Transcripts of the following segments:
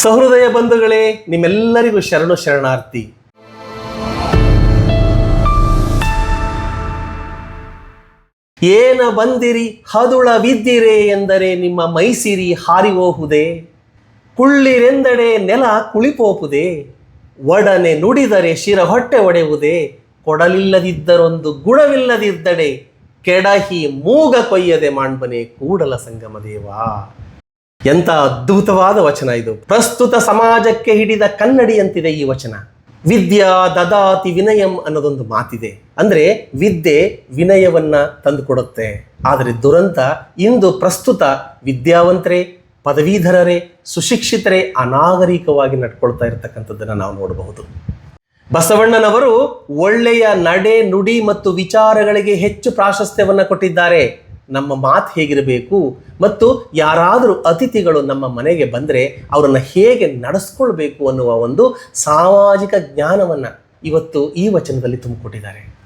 ಸಹೃದಯ ಬಂಧುಗಳೇ, ನಿಮ್ಮೆಲ್ಲರಿಗೂ ಶರಣು ಶರಣಾರ್ಥಿ. ಏನ ಬಂದಿರಿ, ಹದುಳ ಬಿದ್ದಿರೆ ಎಂದರೆ ನಿಮ್ಮ ಮೈಸಿರಿ ಹಾರಿ ಹೋಗುದೆ ಕುಳ್ಳಿರೆಂದಡೆ ನೆಲ ಕುಳಿಪೋಪುದೆ ಒಡನೆ ನುಡಿದರೆ ಶಿರ ಹೊಟ್ಟೆ ಒಡೆಯುವುದೇ ಕೊಡಲಿಲ್ಲದಿದ್ದರೊಂದು ಗುಣವಿಲ್ಲದಿದ್ದಡೆ, ಕೆಡಹಿ ಮೂಗ ಕೊಯ್ಯದೆ ಮಾಣ್ಬನೆ ಕೂಡಲ ಸಂಗಮ ದೇವಾ. ಎಂತ ಅದ್ಭುತವಾದ ವಚನ ಇದು. ಪ್ರಸ್ತುತ ಸಮಾಜಕ್ಕೆ ಹಿಡಿದ ಕನ್ನಡಿಯಂತಿದೆ ಈ ವಚನ. ವಿದ್ಯಾ ದದಾತಿ ವಿನಯಂ ಅನ್ನೋದೊಂದು ಮಾತಿದೆ. ಅಂದ್ರೆ ವಿದ್ಯೆ ವಿನಯವನ್ನ ತಂದುಕೊಡುತ್ತೆ. ಆದರೆ ದುರಂತ ಇಂದು ಪ್ರಸ್ತುತ ವಿದ್ಯಾವಂತರೇ, ಪದವೀಧರರೇ, ಸುಶಿಕ್ಷಿತರೇ ಅನಾಗರಿಕವಾಗಿ ನಡ್ಕೊಳ್ತಾ ಇರತಕ್ಕಂಥದ್ದನ್ನು ನಾವು ನೋಡಬಹುದು. ಬಸವಣ್ಣನವರು ಒಳ್ಳೆಯ ನಡೆ ನುಡಿ ಮತ್ತು ವಿಚಾರಗಳಿಗೆ ಹೆಚ್ಚು ಪ್ರಾಶಸ್ತ್ಯವನ್ನು ಕೊಟ್ಟಿದ್ದಾರೆ. ನಮ್ಮ ಮಾತು ಹೇಗಿರಬೇಕು ಮತ್ತು ಯಾರಾದರೂ ಅತಿಥಿಗಳು ನಮ್ಮ ಮನೆಗೆ ಬಂದರೆ ಅವರನ್ನು ಹೇಗೆ ನಡೆಸ್ಕೊಳ್ಬೇಕು ಅನ್ನುವ ಒಂದು ಸಾಮಾಜಿಕ ಜ್ಞಾನವನ್ನು ಇವತ್ತು ಈ ವಚನದಲ್ಲಿ ತುಂಬಿಕೊಟ್ಟಿದ್ದಾರೆ.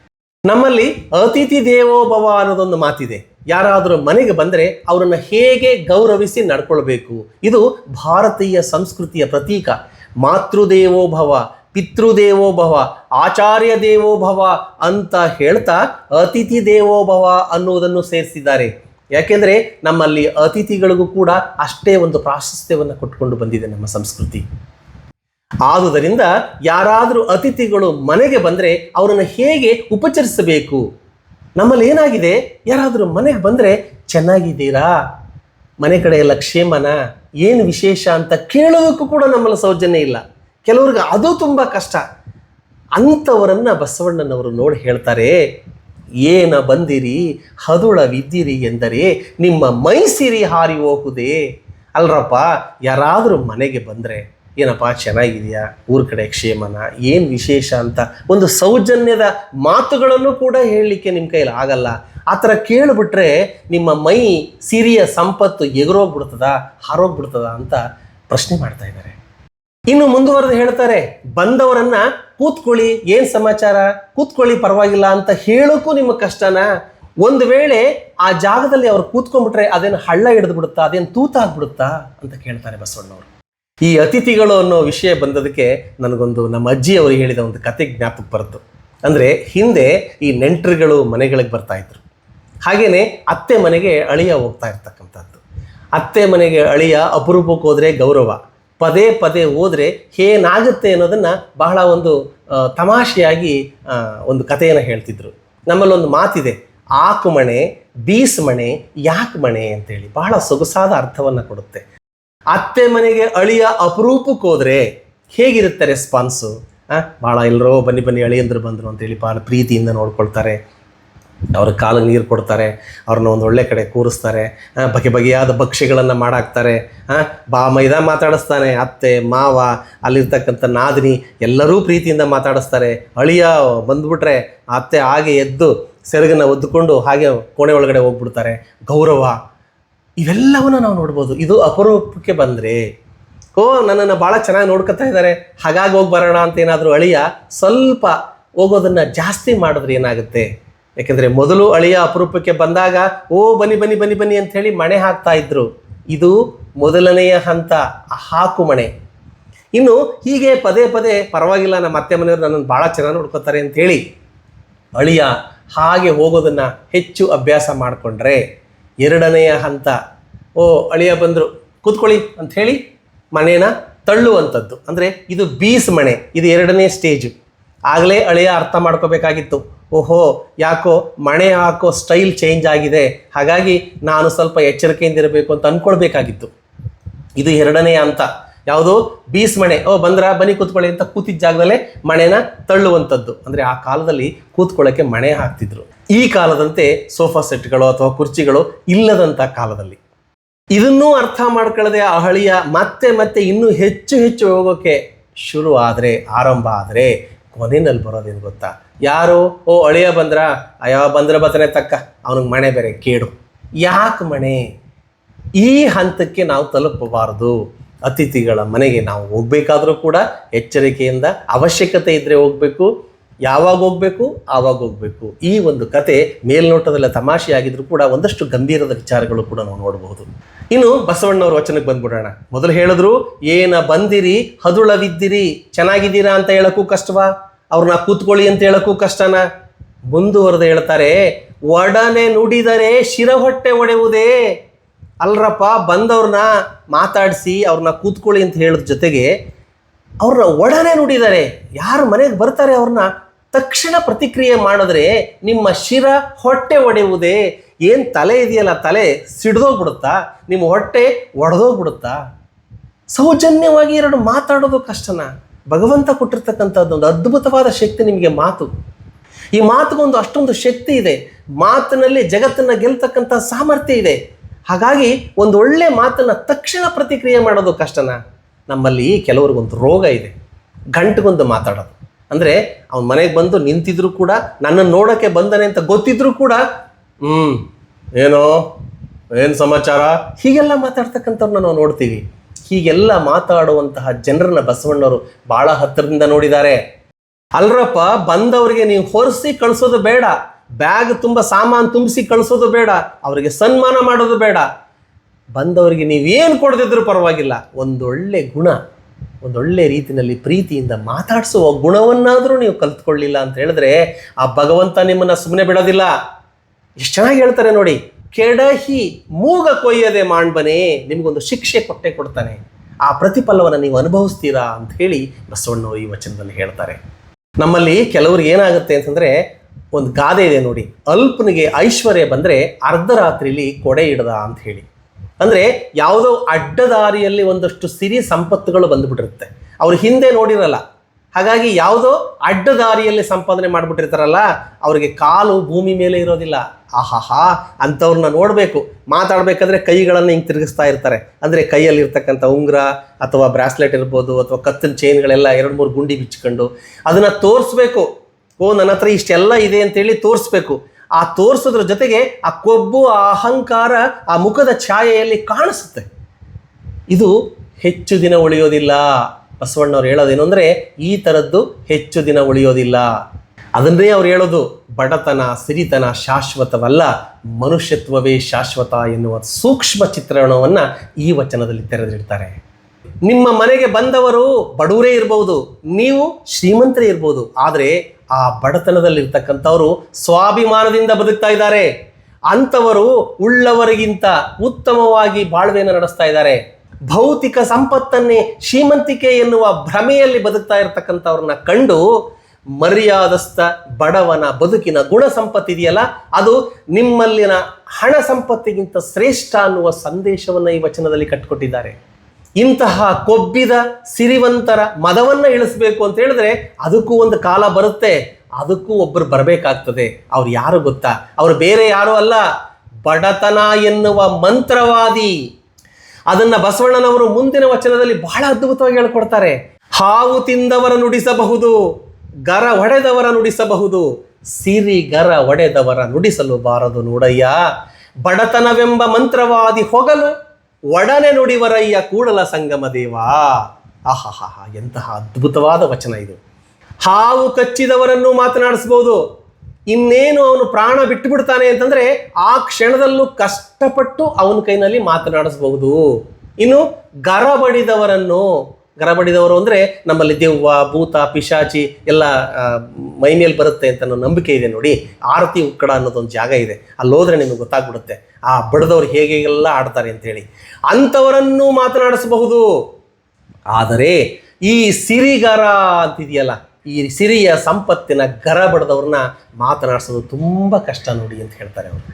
ನಮ್ಮಲ್ಲಿ ಅತಿಥಿ ದೇವೋಭವ ಅನ್ನೋದೊಂದು ಮಾತಿದೆ. ಯಾರಾದರೂ ಮನೆಗೆ ಬಂದರೆ ಅವರನ್ನು ಹೇಗೆ ಗೌರವಿಸಿ ನಡ್ಕೊಳ್ಬೇಕು? ಇದು ಭಾರತೀಯ ಸಂಸ್ಕೃತಿಯ ಪ್ರತೀಕ. ಮಾತೃದೇವೋಭವ ಪಿತೃದೇವೋಭವ ಆಚಾರ್ಯ ದೇವೋಭವ ಅಂತ ಹೇಳ್ತಾ ಅತಿಥಿ ದೇವೋಭವ ಅನ್ನುವುದನ್ನು ಸೇರಿಸಿದ್ದಾರೆ. ಯಾಕೆಂದರೆ ನಮ್ಮಲ್ಲಿ ಅತಿಥಿಗಳಿಗೂ ಕೂಡ ಅಷ್ಟೇ ಒಂದು ಪ್ರಾಶಸ್ತ್ಯವನ್ನು ಕೊಟ್ಕೊಂಡು ಬಂದಿದೆ ನಮ್ಮ ಸಂಸ್ಕೃತಿ. ಆದುದರಿಂದ ಯಾರಾದರೂ ಅತಿಥಿಗಳು ಮನೆಗೆ ಬಂದರೆ ಅವರನ್ನು ಹೇಗೆ ಉಪಚರಿಸಬೇಕು? ನಮ್ಮಲ್ಲಿ ಏನಾಗಿದೆ? ಯಾರಾದರೂ ಮನೆಗೆ ಬಂದರೆ, ಚೆನ್ನಾಗಿದ್ದೀರಾ? ಮನೆ ಕಡೆ ಎಲ್ಲ ಕ್ಷೇಮನ? ಏನು ವಿಶೇಷ? ಅಂತ ಕೇಳೋದಕ್ಕೂ ಕೂಡ ನಮ್ಮಲ್ಲಿ ಸೌಜನ್ಯ ಇಲ್ಲ. ಕೆಲವ್ರಿಗೆ ಅದು ತುಂಬ ಕಷ್ಟ. ಅಂಥವರನ್ನು ಬಸವಣ್ಣನವರು ನೋಡಿ ಹೇಳ್ತಾರೆ, ಏನ ಬಂದಿರಿ ಹದುಳವಿದ್ದಿರಿ ಎಂದರೆ ನಿಮ್ಮ ಮೈಸಿರಿ ಹಾರಿ ಹೋಗುದೇ. ಅಲ್ರಪ್ಪ, ಯಾರಾದರೂ ಮನೆಗೆ ಬಂದರೆ, ಏನಪ್ಪ, ಚೆನ್ನಾಗಿದೆಯಾ? ಊರ ಕಡೆ ಕ್ಷೇಮನ? ಏನು ವಿಶೇಷ ಅಂತ? ಒಂದು ಸೌಜನ್ಯದ ಮಾತುಗಳನ್ನು ಕೂಡ ಹೇಳಲಿಕ್ಕೆ ನಿಮ್ಮ ಕೈಲಿ ಆಗಲ್ಲ. ಆ ಥರ ಕೇಳಿಬಿಟ್ರೆ ನಿಮ್ಮ ಮೈ ಸಿರಿಯ ಸಂಪತ್ತು ಎಗರೋಗ್ಬಿಡ್ತದ, ಹಾರೋಗ್ಬಿಡ್ತದ ಅಂತ ಪ್ರಶ್ನೆ ಮಾಡ್ತಾ ಇದ್ದಾರೆ. ಇನ್ನು ಮುಂದುವರೆದು ಹೇಳ್ತಾರೆ, ಬಂದವರನ್ನ ಕೂತ್ಕೊಳ್ಳಿ, ಏನ್ ಸಮಾಚಾರ? ಕೂತ್ಕೊಳ್ಳಿ ಪರವಾಗಿಲ್ಲ ಅಂತ ಹೇಳೋಕ್ಕೂ ನಿಮ್ಮ ಕಷ್ಟನಾ? ಒಂದು ವೇಳೆ ಆ ಜಾಗದಲ್ಲಿ ಅವ್ರು ಕೂತ್ಕೊಂಡ್ಬಿಟ್ರೆ ಅದೇನು ಹಳ್ಳ ಹಿಡಿದು ಬಿಡುತ್ತಾ? ಅದೇನು ತೂತ ಆಗ್ಬಿಡುತ್ತಾ ಅಂತ ಕೇಳ್ತಾರೆ ಬಸವಣ್ಣವರು. ಈ ಅತಿಥಿಗಳು ಅನ್ನೋ ವಿಷಯ ಬಂದದಕ್ಕೆ ನನಗೊಂದು ನಮ್ಮ ಅಜ್ಜಿ ಅವರು ಹೇಳಿದ ಒಂದು ಕತೆ ಜ್ಞಾಪಕ ಬರುತ್ತು. ಅಂದರೆ ಹಿಂದೆ ಈ ನೆಂಟರುಗಳು ಮನೆಗಳಿಗೆ ಬರ್ತಾ ಇದ್ರು. ಹಾಗೇನೆ ಅತ್ತೆ ಮನೆಗೆ ಅಳಿಯ ಹೋಗ್ತಾ ಇರ್ತಕ್ಕಂಥದ್ದು. ಅತ್ತೆ ಮನೆಗೆ ಅಳಿಯ ಅಪರೂಪಕ್ಕೆ ಹೋದರೆ ಗೌರವ. ಪದೇ ಪದೇ ಹೋದರೆ ಏನಾಗುತ್ತೆ ಅನ್ನೋದನ್ನ ಬಹಳ ಒಂದು ತಮಾಷೆಯಾಗಿ ಒಂದು ಕಥೆಯನ್ನು ಹೇಳ್ತಿದ್ರು. ನಮ್ಮಲ್ಲೊಂದು ಮಾತಿದೆ ಆಕು ಮಣೆ ಬೀಸ್ ಮಣೆ ಯಾಕೆ ಮಣೆ ಅಂತೇಳಿ. ಬಹಳ ಸೊಗಸಾದ ಅರ್ಥವನ್ನು ಕೊಡುತ್ತೆ. ಅತ್ತೆ ಮನೆಗೆ ಅಳಿಯ ಅಪರೂಪಕ್ಕೆ ಹೋದರೆ ಹೇಗಿರುತ್ತೆ ರೆಸ್ಪಾನ್ಸು ಭಾಳ ಎಲ್ಲರೋ ಬನ್ನಿ ಬನ್ನಿ ಅಳಿಯಂದ್ರು ಬಂದರು ಅಂತೇಳಿ ಭಾಳ ಪ್ರೀತಿಯಿಂದ ನೋಡ್ಕೊಳ್ತಾರೆ. ಅವ್ರ ಕಾಲಿಗೆ ನೀರು ಕೊಡ್ತಾರೆ, ಅವ್ರನ್ನ ಒಂದು ಒಳ್ಳೆ ಕಡೆ ಕೂರಿಸ್ತಾರೆ ಬಗೆ ಬಗೆಯಾದ ಭಕ್ಷ್ಯಗಳನ್ನು ಮಾಡಾಕ್ತಾರೆ ಬಾ ಮೈದಾ ಮಾತಾಡಿಸ್ತಾನೆ, ಅತ್ತೆ, ಮಾವ, ಅಲ್ಲಿರ್ತಕ್ಕಂಥ ನಾದಿನಿ ಎಲ್ಲರೂ ಪ್ರೀತಿಯಿಂದ ಮಾತಾಡಿಸ್ತಾರೆ. ಅಳಿಯ ಬಂದ್ಬಿಟ್ರೆ ಅತ್ತೆ ಹಾಗೆ ಎದ್ದು ಸೆರಗನ್ನು ಒದ್ದುಕೊಂಡು ಹಾಗೆ ಕೋಣೆ ಒಳಗಡೆ ಹೋಗ್ಬಿಡ್ತಾರೆ. ಗೌರವ, ಇವೆಲ್ಲವನ್ನು ನಾವು ನೋಡ್ಬೋದು. ಇದು ಅಪರೂಪಕ್ಕೆ ಬಂದರೆ, ಓ, ನನ್ನನ್ನು ಭಾಳ ಚೆನ್ನಾಗಿ ನೋಡ್ಕೊತಾ ಇದ್ದಾರೆ ಹಾಗಾಗಿ ಹೋಗಿ ಬರೋಣ ಅಂತ ಏನಾದರೂ ಅಳಿಯ ಸ್ವಲ್ಪ ಹೋಗೋದನ್ನು ಜಾಸ್ತಿ ಮಾಡಿದ್ರೆ ಏನಾಗುತ್ತೆ? ಯಾಕೆಂದರೆ ಮೊದಲು ಅಳಿಯ ಅಪರೂಪಕ್ಕೆ ಬಂದಾಗ, ಓ ಬನಿ ಬನ್ನಿ ಬನಿ ಬನ್ನಿ ಅಂತ ಹೇಳಿ ಮಣೆ ಹಾಕ್ತಾ ಇದ್ರು. ಇದು ಮೊದಲನೆಯ ಹಂತ ಹಾಕು ಮಣೆ. ಇನ್ನು ಹೀಗೆ ಪದೇ ಪದೇ, ಪರವಾಗಿಲ್ಲ, ನಮ್ಮ ಅತ್ತೆ ಮನೆಯವರು ನನ್ನನ್ನು ಭಾಳ ಚೆನ್ನಾಗಿ ನೋಡ್ಕೋತಾರೆ ಅಂತ ಹೇಳಿ ಅಳಿಯ ಹಾಗೆ ಹೋಗೋದನ್ನು ಹೆಚ್ಚು ಅಭ್ಯಾಸ ಮಾಡಿಕೊಂಡ್ರೆ, ಎರಡನೆಯ ಹಂತ, ಓ, ಅಳಿಯ ಬಂದರು, ಕೂತ್ಕೊಳ್ಳಿ ಹೇಳಿ ಮನೇನ ತಳ್ಳುವಂಥದ್ದು. ಅಂದರೆ ಇದು ಬೀಸ್ ಮಣೆ, ಇದು ಎರಡನೇ ಸ್ಟೇಜು. ಆಗಲೇ ಅಳಿಯ ಅರ್ಥ ಮಾಡ್ಕೋಬೇಕಾಗಿತ್ತು. ಓಹೋ, ಯಾಕೋ ಮಣೆ ಹಾಕೋ ಸ್ಟೈಲ್ ಚೇಂಜ್ ಆಗಿದೆ. ಹಾಗಾಗಿ ನಾನು ಸ್ವಲ್ಪ ಎಚ್ಚರಿಕೆಯಿಂದ ಇರಬೇಕು ಅಂತ ಅಂದ್ಕೊಳ್ಬೇಕಾಗಿತ್ತು ಇದು ಎರಡನೇ ಹಂತ. ಯಾವುದು? ಬೀಸ್ ಮಣೆ. ಓ, ಬಂದ್ರ? ಬನಿ ಕೂತ್ಕೊಳ್ಳಿ ಅಂತ ಕೂತಿದ್ದ ಜಾಗದಲ್ಲೇ ಮಣೆನ ತಳ್ಳುವಂಥದ್ದು. ಅಂದರೆ ಆ ಕಾಲದಲ್ಲಿ ಕೂತ್ಕೊಳ್ಳೋಕ್ಕೆ ಮಣೆ ಹಾಕ್ತಿದ್ರು. ಈ ಕಾಲದಂತೆ ಸೋಫಾ ಸೆಟ್ಗಳು ಅಥವಾ ಕುರ್ಚಿಗಳು ಇಲ್ಲದಂಥ ಕಾಲದಲ್ಲಿ. ಇದನ್ನೂ ಅರ್ಥ ಮಾಡ್ಕೊಳ್ಳದೆ ಆ ಹಳಿಯ ಮತ್ತೆ ಮತ್ತೆ ಇನ್ನೂ ಹೆಚ್ಚು ಹೆಚ್ಚು ಹೋಗೋಕ್ಕೆ ಶುರು ಆದರೆ ಆರಂಭ ಆದರೆ ಕೊನೆಯಲ್ಲಿ ಬರೋದೇನು ಗೊತ್ತಾ? ಯಾರು, ಓ, ಅಳಿಯ ಬಂದ್ರ? ಅಯ್ಯೋ, ಬಂದ್ರ ಬತ್ತನೆ ತಕ್ಕ. ಅವನಿಗೆ ಮಣೆ ಬೇರೆ ಕೇಡು. ಯಾಕೆ ಮಣೆ? ಈ ಹಂತಕ್ಕೆ ನಾವು ತಲುಪಬಾರದು. ಅತಿಥಿಗಳ ಮನೆಗೆ ನಾವು ಹೋಗ್ಬೇಕಾದ್ರೂ ಕೂಡ ಎಚ್ಚರಿಕೆಯಿಂದ ಅವಶ್ಯಕತೆ ಇದ್ದರೆ ಹೋಗಬೇಕು. ಯಾವಾಗ ಹೋಗಬೇಕು? ಆವಾಗ ಹೋಗಬೇಕು. ಈ ಒಂದು ಕತೆ ಮೇಲ್ನೋಟದಲ್ಲಿ ತಮಾಷೆಯಾಗಿದ್ರು ಕೂಡ ಒಂದಷ್ಟು ಗಂಭೀರದ ವಿಚಾರಗಳು ಕೂಡ ನಾವು ನೋಡಬಹುದು. ಇನ್ನು ಬಸವಣ್ಣವ್ರ ವಚನಕ್ಕೆ ಬಂದ್ಬಿಡೋಣ. ಮೊದಲು ಹೇಳಿದ್ರು, ಏನ ಬಂದಿರಿ, ಹದುಳವಿದ್ದಿರಿ, ಚೆನ್ನಾಗಿದ್ದೀರಾ ಅಂತ ಹೇಳಕ್ಕೂ ಕಷ್ಟವಾ, ಅವ್ರನ್ನ ಕೂತ್ಕೊಳ್ಳಿ ಅಂತ ಹೇಳಕ್ಕೂ ಕಷ್ಟನ. ಮುಂದುವರೆದು ಹೇಳ್ತಾರೆ, ಒಡನೆ ನುಡಿದರೆ ಶಿರಹೊಟ್ಟೆ ಒಡೆಯುವುದೇ. ಅಲ್ರಪ್ಪ, ಬಂದವ್ರನ್ನ ಮಾತಾಡಿಸಿ, ಅವ್ರನ್ನ ಕೂತ್ಕೊಳ್ಳಿ ಅಂತ ಹೇಳಿದ ಜೊತೆಗೆ, ಅವ್ರನ್ನ ಒಡನೆ ನುಡಿದರೆ, ಯಾರು ಮನೆಗೆ ಬರ್ತಾರೆ ಅವ್ರನ್ನ, ತಕ್ಷಣ ಪ್ರತಿಕ್ರಿಯೆ ಮಾಡಿದ್ರೆ, ನಿಮ್ಮ ಶಿರ ಹೊಟ್ಟೆ ಒಡೆಯುವುದೇ. ಏನು ತಲೆ ಇದೆಯಲ್ಲ ತಲೆ ಸಿಡ್ದೋಗ್ಬಿಡುತ್ತಾ? ನಿಮ್ಮ ಹೊಟ್ಟೆ ಒಡೆದೋಗ್ಬಿಡುತ್ತಾ? ಸೌಜನ್ಯವಾಗಿ ಎರಡು ಮಾತಾಡೋದು ಕಷ್ಟನ. ಭಗವಂತ ಕೊಟ್ಟಿರ್ತಕ್ಕಂಥದ್ದು ಒಂದು ಅದ್ಭುತವಾದ ಶಕ್ತಿ ನಿಮಗೆ ಮಾತು. ಈ ಮಾತುಗೊಂದು ಅಷ್ಟೊಂದು ಶಕ್ತಿ ಇದೆ. ಮಾತಿನಲ್ಲಿ ಜಗತ್ತನ್ನು ಗೆಲ್ತಕ್ಕಂಥ ಸಾಮರ್ಥ್ಯ ಇದೆ. ಹಾಗಾಗಿ ಒಂದು ಒಳ್ಳೆ ಮಾತನ್ನು ತಕ್ಷಣ ಪ್ರತಿಕ್ರಿಯೆ ಮಾಡೋದು ಕಷ್ಟನ. ನಮ್ಮಲ್ಲಿ ಕೆಲವ್ರಿಗೊಂದು ರೋಗ ಇದೆ. ಗಂಟೆಗೊಂದು ಮಾತಾಡೋದು. ಅಂದರೆ ಅವ್ನ ಮನೆಗೆ ಬಂದು ನಿಂತಿದ್ರು ಕೂಡ ನನ್ನನ್ನು ನೋಡೋಕ್ಕೆ ಬಂದನೆ ಅಂತ ಗೊತ್ತಿದ್ರೂ ಕೂಡ ಹ್ಞೂ ಏನು? ಏನು ಸಮಾಚಾರ? ಹೀಗೆಲ್ಲ ಮಾತಾಡ್ತಕ್ಕಂಥವ್ರನ್ನ ನಾವು ನೋಡ್ತೀವಿ. ಹೀಗೆಲ್ಲ ಮಾತಾಡುವಂತಹ ಜನರನ್ನ ಬಸವಣ್ಣವರು ಭಾಳ ಹತ್ತಿರದಿಂದ ನೋಡಿದ್ದಾರೆ. ಅಲ್ರಪ್ಪ, ಬಂದವರಿಗೆ ನೀವು ಹೊರಿಸಿ ಕಳಿಸೋದು ಬೇಡ. ಬ್ಯಾಗ್ ತುಂಬ ಸಾಮಾನು ತುಂಬಿಸಿ ಕಳಿಸೋದು ಬೇಡ. ಅವರಿಗೆ ಸನ್ಮಾನ ಮಾಡೋದು ಬೇಡ. ಬಂದವರಿಗೆ ನೀವೇನು ಕೊಡದಿದ್ರು ಪರವಾಗಿಲ್ಲ. ಒಂದೊಳ್ಳೆ ಗುಣ, ಒಂದೊಳ್ಳೆ ರೀತಿಯಲ್ಲಿ ಪ್ರೀತಿಯಿಂದ ಮಾತಾಡಿಸುವ ಗುಣವನ್ನಾದರೂ ನೀವು ಕಲ್ತ್ಕೊಳ್ಳಿಲ್ಲ ಅಂತ ಹೇಳಿದ್ರೆ ಆ ಭಗವಂತ ನಿಮ್ಮನ್ನು ಸುಮ್ಮನೆ ಬಿಡೋದಿಲ್ಲ. ಎಷ್ಟು ಚೆನ್ನಾಗಿ ಹೇಳ್ತಾರೆ ನೋಡಿ, ಕೆಡಹಿ ಮೂಗ ಕೊಯ್ಯದೆ ಮಾಡ್ಬನೆ ನಿಮಗೊಂದು ಶಿಕ್ಷೆ ಕೊಟ್ಟೆ ಕೊಡ್ತಾನೆ. ಆ ಪ್ರತಿಫಲವನ್ನು ನೀವು ಅನುಭವಿಸ್ತೀರಾ ಅಂತ ಹೇಳಿ ಬಸವಣ್ಣವರು ಈ ವಚನದಲ್ಲಿ ಹೇಳ್ತಾರೆ. ನಮ್ಮಲ್ಲಿ ಕೆಲವ್ರಿಗೆ ಏನಾಗುತ್ತೆ ಅಂತಂದರೆ, ಒಂದು ಗಾದೆ ಇದೆ ನೋಡಿ, ಅಲ್ಪನಿಗೆ ಐಶ್ವರ್ಯ ಬಂದ್ರೆ ಅರ್ಧರಾತ್ರಿಲಿ ಕೊಡೆ ಇಡದ ಅಂತ ಹೇಳಿ. ಅಂದರೆ ಯಾವುದೋ ಅಡ್ಡದಾರಿಯಲ್ಲಿ ಒಂದಷ್ಟು ಸಿರಿ ಸಂಪತ್ತುಗಳು ಬಂದುಬಿಟ್ಟಿರುತ್ತೆ. ಅವ್ರು ಹಿಂದೆ ನೋಡಿರಲ್ಲ ಹಾಗಾಗಿ ಯಾವುದೋ ಅಡ್ಡದಾರಿಯಲ್ಲಿ ಸಂಪಾದನೆ ಮಾಡಿಬಿಟ್ಟಿರ್ತಾರಲ್ಲ, ಅವರಿಗೆ ಕಾಲು ಭೂಮಿ ಮೇಲೆ ಇರೋದಿಲ್ಲ. ಆಹಾಹಾ, ಅಂಥವ್ರನ್ನ ನೋಡಬೇಕು. ಮಾತಾಡಬೇಕಾದ್ರೆ ಕೈಗಳನ್ನು ಹಿಂಗೆ ತಿರುಗಿಸ್ತಾ ಇರ್ತಾರೆ. ಅಂದರೆ ಕೈಯಲ್ಲಿ ಇರ್ತಕ್ಕಂಥ ಉಂಗುರ ಅಥವಾ ಬ್ರಾಸ್ಲೆಟ್ ಇರ್ಬೋದು, ಅಥವಾ ಕತ್ತಿನ ಚೈನ್ಗಳೆಲ್ಲ ಎರಡು ಮೂರು ಗುಂಡಿ ಬಿಚ್ಕೊಂಡು ಅದನ್ನು ತೋರಿಸ್ಬೇಕು. ಓ, ನನ್ನ ಹತ್ರ ಇಷ್ಟೆಲ್ಲ ಇದೆ ಅಂತೇಳಿ ತೋರಿಸ್ಬೇಕು. ಆ ತೋರಿಸೋದ್ರ ಜೊತೆಗೆ ಆ ಕೊಬ್ಬು, ಆ ಅಹಂಕಾರ, ಆ ಮುಖದ ಛಾಯೆಯಲ್ಲಿ ಕಾಣಿಸುತ್ತೆ. ಇದು ಹೆಚ್ಚು ದಿನ ಉಳಿಯೋದಿಲ್ಲ. ಬಸವಣ್ಣವ್ರು ಹೇಳೋದೇನು ಅಂದರೆ, ಈ ಥರದ್ದು ಹೆಚ್ಚು ದಿನ ಉಳಿಯೋದಿಲ್ಲ. ಅದನ್ನೇ ಅವ್ರು ಹೇಳೋದು, ಬಡತನ, ಸಿರಿತನ, ಶಾಶ್ವತವಲ್ಲ, ಮನುಷ್ಯತ್ವವೇ ಶಾಶ್ವತ ಎನ್ನುವ ಸೂಕ್ಷ್ಮ ಚಿತ್ರಣವನ್ನು ಈ ವಚನದಲ್ಲಿ ತೆರೆದಿಡ್ತಾರೆ. ನಿಮ್ಮ ಮನೆಗೆ ಬಂದವರು ಬಡವರೇ ಇರ್ಬೋದು, ನೀವು ಶ್ರೀಮಂತರೇ ಇರ್ಬೋದು, ಆದರೆ ಆ ಬಡತನದಲ್ಲಿರ್ತಕ್ಕಂಥವರು ಸ್ವಾಭಿಮಾನದಿಂದ ಬದುಕ್ತಾ ಇದ್ದಾರೆ. ಅಂಥವರು ಉಳ್ಳವರಿಗಿಂತ ಉತ್ತಮವಾಗಿ ಬಾಳ್ವೆಯನ್ನು ನಡೆಸ್ತಾ ಇದ್ದಾರೆ. ಭೌತಿಕ ಸಂಪತ್ತನ್ನೇ ಶ್ರೀಮಂತಿಕೆ ಎನ್ನುವ ಭ್ರಮೆಯಲ್ಲಿ ಬದುಕ್ತಾ ಇರತಕ್ಕಂಥವ್ರನ್ನ ಕಂಡು ಮರ್ಯಾದಸ್ಥ ಬಡವನ ಬದುಕಿನ ಗುಣ ಸಂಪತ್ತಿದೆಯಲ್ಲ, ಅದು ನಿಮ್ಮಲ್ಲಿನ ಹಣ ಸಂಪತ್ತಿಗಿಂತ ಶ್ರೇಷ್ಠ ಅನ್ನುವ ಸಂದೇಶವನ್ನು ಈ ವಚನದಲ್ಲಿ ಕಟ್ಟಿಕೊಟ್ಟಿದ್ದಾರೆ ಇಂತಹ ಕೊಬ್ಬಿದ ಸಿರಿವಂತರ ಮದವನ್ನ ಇಳಿಸ್ಬೇಕು ಅಂತ ಹೇಳಿದ್ರೆ ಅದಕ್ಕೂ ಒಂದು ಕಾಲ ಬರುತ್ತೆ, ಅದಕ್ಕೂ ಒಬ್ಬರು ಬರಬೇಕಾಗ್ತದೆ. ಅವ್ರು ಯಾರು ಗೊತ್ತಾ? ಅವ್ರು ಬೇರೆ ಯಾರು ಅಲ್ಲ. ಬಡತನ ಎನ್ನುವ ಮಂತ್ರವಾದಿ ಅದನ್ನ ಬಸವಣ್ಣನವರು ಮುಂದಿನ ವಚನದಲ್ಲಿ ಬಹಳ ಅದ್ಭುತವಾಗಿ ಹೇಳ್ಕೊಡ್ತಾರೆ. ಹಾವು ತಿಂದವರ ನುಡಿಸಬಹುದು, ಗರ ಒಡೆದವರ ನುಡಿಸಬಹುದು, ಸಿರಿ ಗರ ಒಡೆದವರ ನುಡಿಸಲು ಬಾರದು ನೋಡಯ್ಯ. ಬಡತನವೆಂಬ ಮಂತ್ರವಾದಿ ಹೊಗಲು ಒಡನೆ ನುಡಿವರಯ್ಯ ಕೂಡಲ ಸಂಗಮ ದೇವ. ಆಹಾಹಾಹಾ, ಎಂತಹ ಅದ್ಭುತವಾದ ವಚನ ಇದು. ಹಾವು ಕಚ್ಚಿದವರನ್ನು ಮಾತನಾಡಿಸ್ಬೋದು ಇನ್ನೇನು ಅವನು ಪ್ರಾಣ ಬಿಟ್ಟು ಬಿಡ್ತಾನೆ ಅಂತಂದ್ರೆ ಆ ಕ್ಷಣದಲ್ಲೂ ಕಷ್ಟಪಟ್ಟು ಅವನ ಕೈನಲ್ಲಿ ಮಾತನಾಡಿಸಬಹುದು. ಇನ್ನು ಗರಬಡಿದವರನ್ನು, ಗರಬಡಿದವರು ಅಂದ್ರೆ ನಮ್ಮಲ್ಲಿ ದೆವ್ವ, ಭೂತ, ಪಿಶಾಚಿ ಎಲ್ಲ ಮೈ ಮೇಲೆ ಬರುತ್ತೆ ಅಂತ ನಂಬಿಕೆ ಇದೆ ನೋಡಿ. ಆರತಿ ಉಕ್ಕಡ ಅನ್ನೋದೊಂದು ಜಾಗ ಇದೆ. ಅಲ್ಲಿ ಹೋದ್ರೆ ನಿಮಗೆ ಗೊತ್ತಾಗ್ಬಿಡುತ್ತೆ. ಆ ಬಡದವ್ರು ಹೇಗೆ ಎಲ್ಲ ಆಡ್ತಾರೆ ಅಂತೇಳಿ ಅಂಥವರನ್ನು ಮಾತನಾಡಿಸಬಹುದು. ಆದರೆ ಈ ಸಿರಿಗರ ಅಂತಿದೆಯಲ್ಲ ಈ ಸಿರಿಯ ಸಂಪತ್ತಿನ ಗರ ಬಡದವ್ರನ್ನ ಮಾತನಾಡಿಸೋದು ತುಂಬ ಕಷ್ಟ ನೋಡಿ ಅಂತ ಹೇಳ್ತಾರೆ ಅವರು.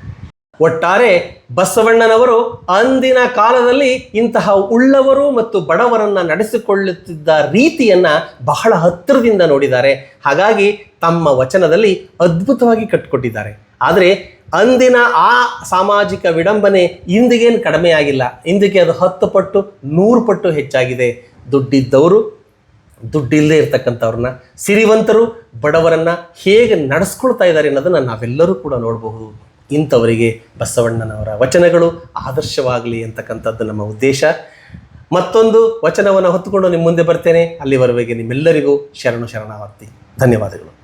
ಒಟ್ಟಾರೆ ಬಸವಣ್ಣನವರು ಅಂದಿನ ಕಾಲದಲ್ಲಿ ಇಂತಹ ಉಳ್ಳವರು ಮತ್ತು ಬಡವರನ್ನ ನಡೆಸಿಕೊಳ್ಳುತ್ತಿದ್ದ ರೀತಿಯನ್ನ ಬಹಳ ಹತ್ತಿರದಿಂದ ನೋಡಿದ್ದಾರೆ. ಹಾಗಾಗಿ ತಮ್ಮ ವಚನದಲ್ಲಿ ಅದ್ಭುತವಾಗಿ ಕಟ್ಟಿಕೊಟ್ಟಿದ್ದಾರೆ ಆದರೆ ಅಂದಿನ ಆ ಸಾಮಾಜಿಕ ವಿಡಂಬನೆ ಇಂದಿಗೇನು ಕಡಿಮೆ ಆಗಿಲ್ಲ ಇಂದಿಗೆ ಅದು ಹತ್ತು ಪಟ್ಟು, ನೂರು ಪಟ್ಟು ಹೆಚ್ಚಾಗಿದೆ. ದುಡ್ಡಿದ್ದವರು ದುಡ್ಡಿಲ್ಲದೆ ಇರ್ತಕ್ಕಂಥವ್ರನ್ನ, ಸಿರಿವಂತರು ಬಡವರನ್ನ ಹೇಗೆ ನಡೆಸ್ಕೊಳ್ತಾ ಇದ್ದಾರೆ ಅನ್ನೋದನ್ನು ನಾವೆಲ್ಲರೂ ಕೂಡ ನೋಡಬಹುದು. ಇಂಥವರಿಗೆ ಬಸವಣ್ಣನವರ ವಚನಗಳು ಆದರ್ಶವಾಗಲಿ ಅಂತಕ್ಕಂಥದ್ದು ನಮ್ಮ ಉದ್ದೇಶ. ಮತ್ತೊಂದು ವಚನವನ್ನು ಹೊತ್ತುಕೊಂಡು ನಿಮ್ಮ ಮುಂದೆ ಬರ್ತೇನೆ. ಅಲ್ಲಿವರೆಗೆ ನಿಮ್ಮೆಲ್ಲರಿಗೂ ಶರಣು ಶರಣಾವರ್ತಿ. ಧನ್ಯವಾದಗಳು.